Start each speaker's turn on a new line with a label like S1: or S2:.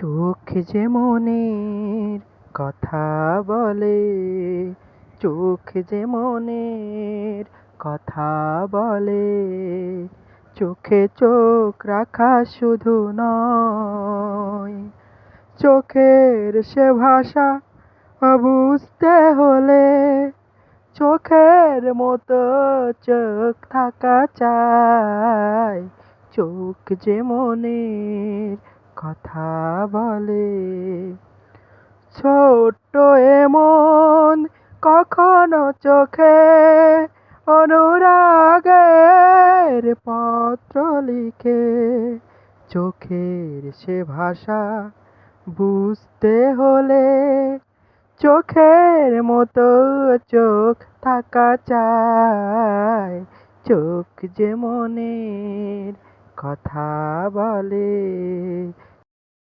S1: চোখ যে মনের কথা বলে, চোখ যে মনের কথা বলে, চোখে চোখ রাখা শুধু নয়, চোখের সে ভাষা বুঝতে হলে চোখের মতো চোখ থাকা চাই, চোখ যে মনের কথা বলে। ছোট্ট এমন কখনো চোখে অনুরাগের পত্র লিখে। চোখের সে ভাষা বুঝতে হলে চোখের মতো চোখ থাকা চাই। চোখ যে মনের কথা বলে।